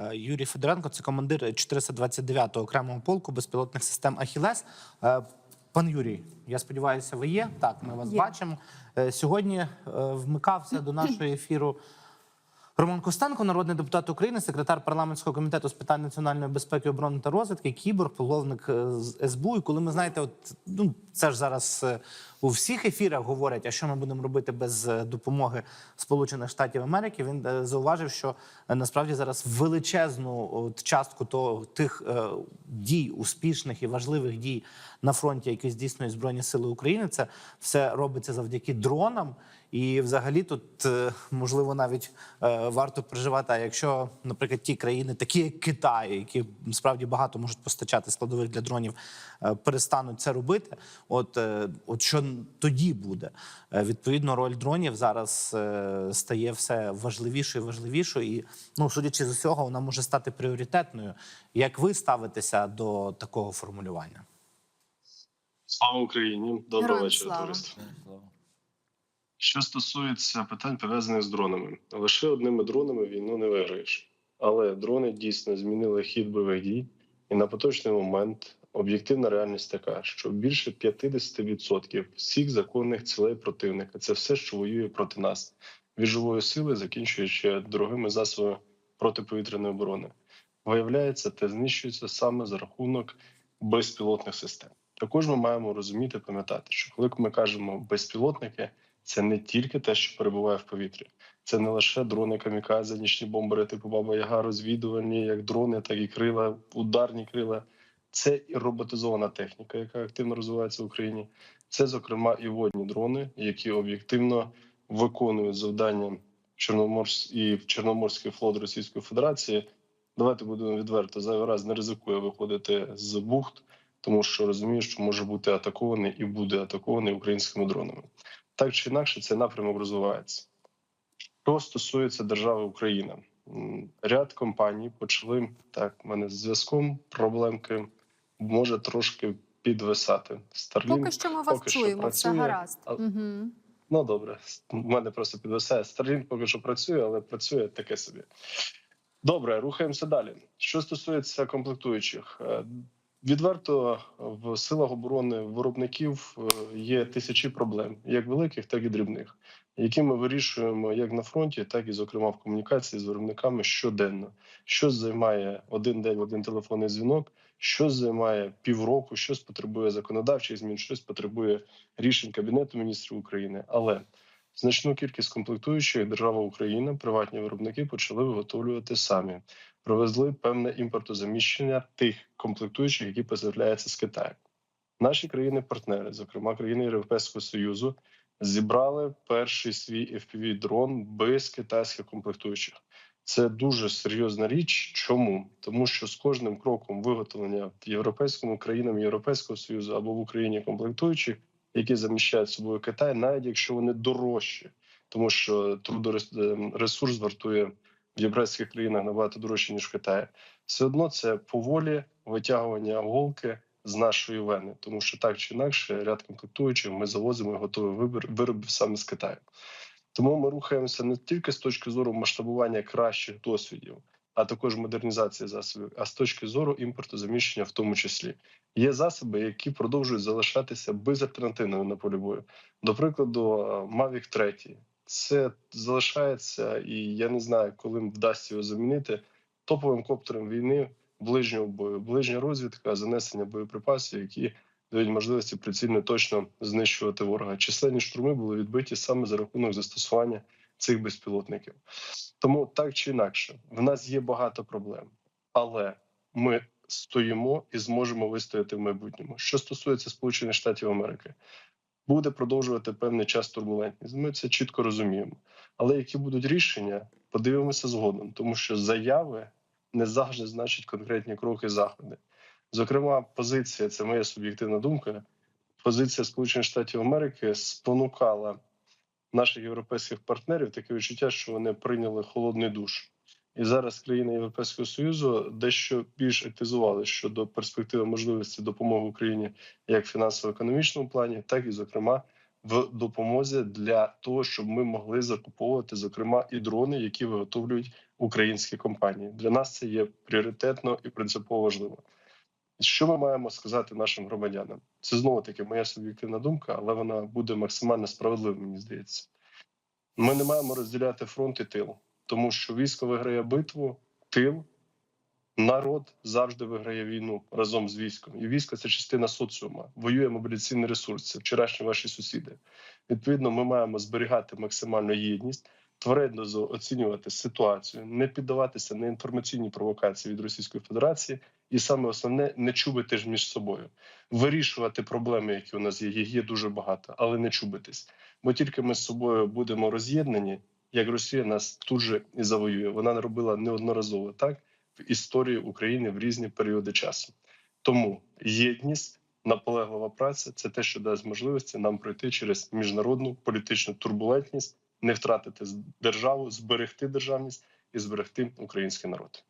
Е, Юрій Федоренко, це командир 429-го окремого полку безпілотних систем Ахілес. Е, Пан Юрій, я сподіваюся, ви є. Так, ми вас Є. бачимо. Е, Сьогодні вмикався до нашого ефіру Роман Костенко, народний депутат України, секретар парламентського комітету з питань національної безпеки, оборони та розвідки, кіборг, полковник е, СБУ. І коли ми знаєте, от ну це ж зараз е, у всіх ефірах говорять, а що ми будемо робити без е, допомоги Сполучених Штатів Америки. Він зауважив, що насправді зараз величезну от, частку того тих е, дій, успішних і важливих дій на фронті, які здійснюють збройні сили України, це все робиться завдяки дронам. І взагалі тут е, можливо навіть е, варто переживати, а якщо, наприклад, ті країни, такі як Китай, які справді багато можуть постачати складових для дронів, е, перестануть це робити. От, от що тоді буде? Відповідно, роль дронів зараз стає все важливішою і важливішою, і ну, судячи з усього, вона може стати пріоритетною. Як ви ставитеся до такого формулювання? Слава Україні! Доброго вечора, слава. Що стосується питань пов'язаних з дронами, лише одними дронами війну не виграєш. Але дрони дійсно змінили хід бойових дій, і на поточний момент об'єктивна реальність така, що більше 50% всіх законних цілей противника це все, що воює проти нас, від живої сили, закінчуючи дорогими засобами протиповітряної оборони. Виявляється, те знищується саме за рахунок безпілотних систем. Також ми маємо розуміти, пам'ятати, що коли ми кажемо безпілотники, це не тільки те, що перебуває в повітрі, це не лише дрони камікадзе, нічні бомбери типу Баба Яга, розвідувальні, як дрони, так і крила, ударні крила. Це і роботизована техніка, яка активно розвивається в Україні. Це, зокрема, і водні дрони, які об'єктивно виконують завдання Чорноморськ і Чорноморський флот Російської Федерації. Давайте будемо відверто зайвий раз не ризикує виходити з бухт, тому що розуміє, що може бути атакований і буде атакований українськими дронами. Так чи інакше, цей напрямок розвивається. Що стосується держави Україна, ряд компаній почали так. в мене з зв'язком проблемки може трошки підвисати. Starlink, Поки що ми вас чуємо, все гаразд. а- Угу. Ну добре, в мене просто підвисає. Starlink поки що працює, але працює таке собі. Добре, рухаємося далі. Що стосується комплектуючих, Е, відверто в силах оборони виробників е, є тисячі проблем, як великих, так і дрібних, які ми вирішуємо як на фронті, так і зокрема в комунікації з виробниками щоденно. Що займає один день, один телефонний дзвінок, що займає півроку, щось потребує законодавчих змін, щось потребує рішень Кабінету міністрів України. Але значну кількість комплектуючих держава Україна, приватні виробники почали виготовлювати самі. Провезли певне імпортозаміщення тих комплектуючих, які поставляються з Китаю. Наші країни-партнери, зокрема країни Європейського Союзу, зібрали перший свій fpv дрон без китайських комплектуючих. Це дуже серйозна річ. Чому? Тому що з кожним кроком виготовлення в європейському країнам Європейського Союзу або в Україні комплектуючих, які заміщають собою Китай, навіть якщо вони дорожчі, тому що трудоресурс вартує в європейських країнах набагато дорожче ніж в Китаї. Все одно це поволі витягування голки з нашої вени, тому що так чи інакше ряд комплектуючих ми завозимо і готові вибір виробів саме з Китаю. Тому ми рухаємося не тільки з точки зору масштабування кращих досвідів, а також модернізації засобів, а з точки зору імпортозаміщення, в тому числі є засоби, які продовжують залишатися безальтернативними на полі бою. До прикладу, Mavic 3. Це залишається, і я не знаю, коли вдасться його замінити топовим коптером війни ближнього бою, ближня розвідка, занесення боєприпасів, які дають можливості прицільно точно знищувати ворога. Численні штурми були відбиті саме за рахунок застосування цих безпілотників. Тому так чи інакше, в нас є багато проблем, але ми стоїмо і зможемо вистояти в майбутньому. Що стосується Сполучених Штатів Америки, буде продовжувати певний час турбулентність. Ми це чітко розуміємо. Але які будуть рішення, подивимося згодом, тому що заяви не завжди значать конкретні кроки заходи. Зокрема, позиція це моя суб'єктивна думка. Позиція Сполучених Штатів Америки спонукала наших європейських партнерів таке відчуття, що вони прийняли холодний душ. І зараз країни Європейського союзу дещо більш активізували щодо перспективи можливості допомоги Україні як в фінансово-економічному плані, так і, зокрема, в допомозі для того, щоб ми могли закуповувати, зокрема, і дрони, які виготовлюють українські компанії. Для нас це є пріоритетно і принципово важливо. Що ми маємо сказати нашим громадянам? Це знову таки моя суб'єктивна думка, але вона буде максимально справедливою, мені здається. Ми не маємо розділяти фронт і тил, тому що військо виграє битву, тил, народ завжди виграє війну разом з військом. І військо це частина соціума, воює мобілізаційний ресурс, вчорашні ваші сусіди. Відповідно, ми маємо зберігати максимальну єдність, тверезо оцінювати ситуацію, не піддаватися на інформаційні провокації від Російської Федерації, і саме основне не чубити ж між собою, вирішувати проблеми, які у нас є. Їх є дуже багато, але не чубитись. Бо тільки ми з собою будемо роз'єднані, як Росія нас тут же і завоює. Вона робила неодноразово так в історії України в різні періоди часу. Тому єдність, наполеглива праця це те, що дасть можливості нам пройти через міжнародну політичну турбулентність, не втратити державу, зберегти державність і зберегти український народ.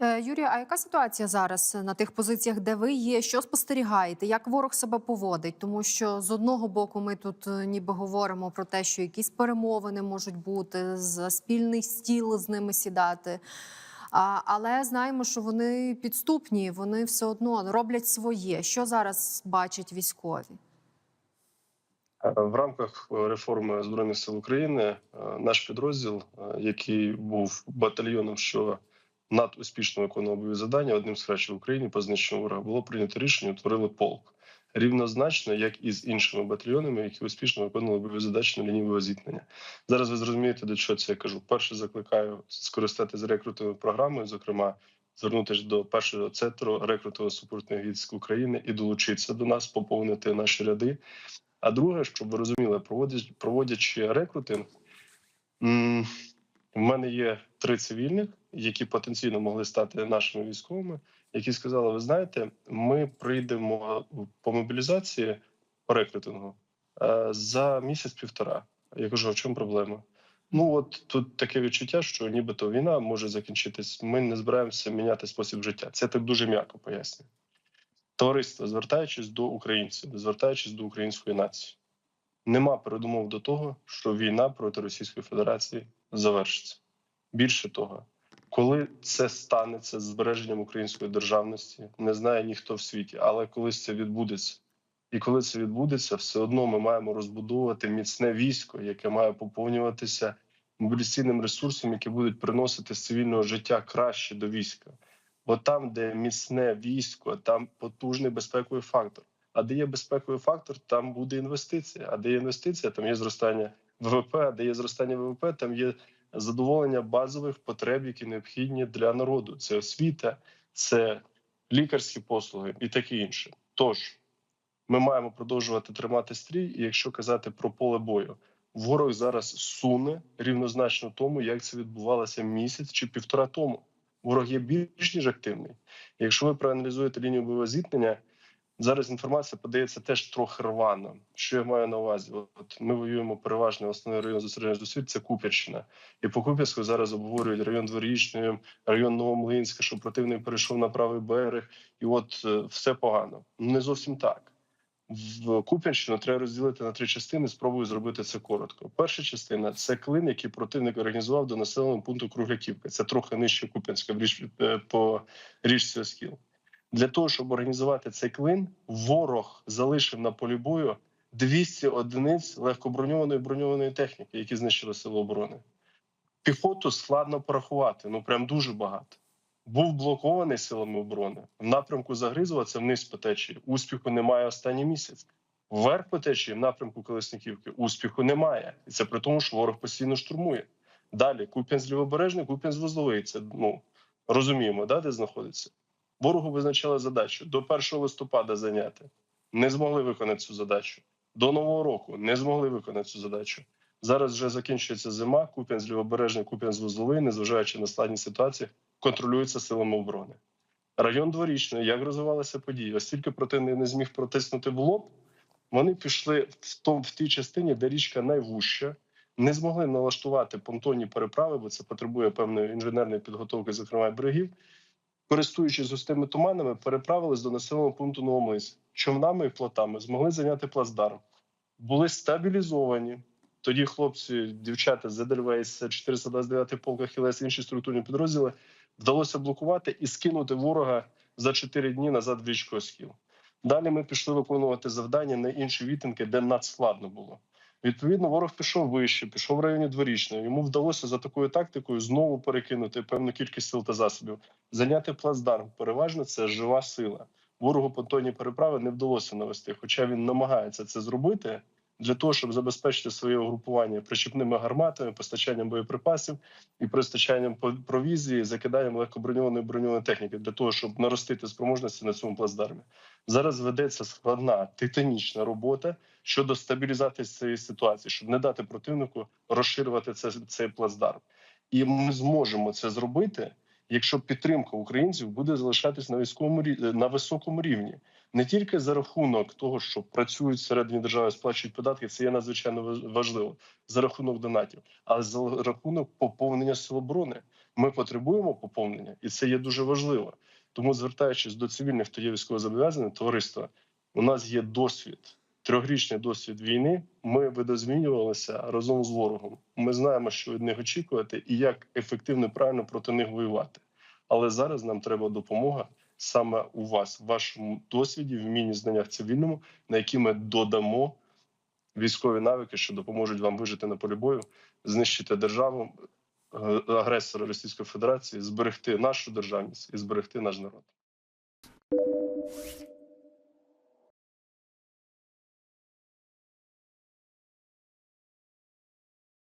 Е, Юрію, а яка ситуація зараз на тих позиціях, де ви є? Що спостерігаєте? Як ворог себе поводить? Тому що з одного боку ми тут е, ніби говоримо про те, що якісь перемовини можуть бути за спільний стіл з ними сідати. А, але знаємо, що вони підступні, вони все одно роблять своє. Що зараз бачать військові? Е, В рамках реформи збройних сил України е, наш підрозділ, е, який був батальйоном, що надуспішно виконував бойові завдання, одним з кращих в Україні по знищенню ворога, було прийнято рішення, утворили полк рівнозначно, як і з іншими батальйонами, які успішно виконували бойові задачі на лінії зіткнення. Зараз ви зрозумієте, до чого це я кажу. Перше закликаю скористатися рекрутовою програмою, зокрема. Звернутися до першого центру рекрутово-супортних військ України і долучитися до нас, поповнити наші ряди. А друге, щоб ви розуміли, проводячи, проводячи рекрутинг, в мене є три цивільних, які потенційно могли стати нашими військовими, які сказали: ви знаєте, ми прийдемо по мобілізації по рекрутингу е, за місяць-півтора. Я кажу, а в чому проблема? Ну от тут таке відчуття, що нібито війна може закінчитись. Ми не збираємося міняти спосіб життя. Це так дуже м'яко пояснює. Товариство, звертаючись до українців, звертаючись до української нації, нема передумов до того, що війна проти Російської Федерації завершиться. Більше того, коли це станеться з збереженням української державності, не знає ніхто в світі, але колись це відбудеться. І коли це відбудеться, все одно ми маємо розбудовувати міцне військо, яке має поповнюватися мобілізаційним ресурсом, які будуть приносити з цивільного життя краще до війська. Бо там, де міцне військо, там потужний безпековий фактор. А де є безпековий фактор, там буде інвестиція. А де є інвестиція, там є зростання ВВП. А де є зростання ВВП, там є задоволення базових потреб, які необхідні для народу. Це освіта, це лікарські послуги і таке інше. Тож ми маємо продовжувати тримати стрій. І якщо казати про поле бою, ворог зараз суне рівнозначно тому, як це відбувалося місяць чи півтора тому. Ворог є більш ніж активний. Якщо ви проаналізуєте лінію бойового зіткнення, зараз інформація подається теж трохи рвано. Що я маю на увазі? От ми воюємо переважно основний район зосередження зусиль це Куп'янщина. І по Куп'янську зараз обговорюють район Дворічної, район Новомлинська, що противник перейшов на правий берег, і от е, все погано. Не зовсім так. В Куп'янщину треба розділити на три частини. Спробую зробити це коротко. Перша частина це клин, який противник організував до населеного пункту Кругляківка. Це трохи нижче Куп'янська е, по річці Оскіл. Для того щоб організувати цей клин, ворог залишив на полі бою 200 одиниць легкоброньованої броньованої техніки, які знищили сили оборони. Піхоту складно порахувати, ну прям дуже багато. Був блокований силами оборони в напрямку Загризова, вниз по течії. Успіху немає останній місяць. Вверх по течії в напрямку Колесниківки успіху немає, і це при тому, що ворог постійно штурмує. Далі Куп'янськ лівобережний, Куп'янськ вузловий. Це ну розуміємо, да, де знаходиться. Ворогу визначали задачу до 1 листопада зайняти. Не змогли виконати цю задачу. До нового року не змогли виконати цю задачу. Зараз вже закінчується зима. Куп'янськ лівобережний, Куп'янськ вузловий, незважаючи на складні ситуації, контролюється силами оборони. Район дворічний, як розвивалися події, оскільки противник не зміг протиснути в лоб, вони пішли в том в тій частині, де річка найвужча, не змогли налаштувати понтонні переправи, бо це потребує певної інженерної підготовки, зокрема берегів. Користуючись густими туманами, переправились до населеного пункту Новомис. Човнами і плотами змогли зайняти плацдарм. були стабілізовані. Тоді хлопці, дівчата з Едельвейс, 429 полк Ахілес, інші структурні підрозділи вдалося блокувати і скинути ворога за 4 дні назад в річку Оскіл. Далі ми пішли виконувати завдання на інші відтинки, де надскладно було. Відповідно, ворог пішов вище, пішов в районі дворічної. Йому вдалося за такою тактикою знову перекинути певну кількість сил та засобів, зайняти плацдарм. Переважно це жива сила. Ворогу понтонні переправи не вдалося навести, хоча він намагається це зробити для того, щоб забезпечити своє угрупування причіпними гарматами, постачанням боєприпасів і постачанням по- провізії, закиданням легкоброньованої броньованої техніки для того, щоб наростити спроможності на цьому плацдармі. Зараз ведеться складна титанічна робота щодо стабілізації цієї ситуації, щоб не дати противнику розширювати це, цей плацдарм. І ми зможемо це зробити, якщо підтримка українців буде залишатись на військовому на високому рівні, не тільки за рахунок того, що працюють всередині держави, сплачують податки, це є надзвичайно важ- важливо за рахунок донатів, але за рахунок поповнення сил оборони. Ми потребуємо поповнення, і це є дуже важливо. Тому, звертаючись до цивільних, хто є військовозобов'язані, товариство, у нас є досвід, трьохрічний досвід війни. Ми видозмінювалися разом з ворогом. Ми знаємо, що від них очікувати і як ефективно і правильно проти них воювати. Але зараз нам треба допомога саме у вас, в вашому досвіді, вмінні знаннях цивільному, на які ми додамо військові навики, що допоможуть вам вижити на полі бою, знищити державу е, агресора Російської Федерації, зберегти нашу державність і зберегти наш народ.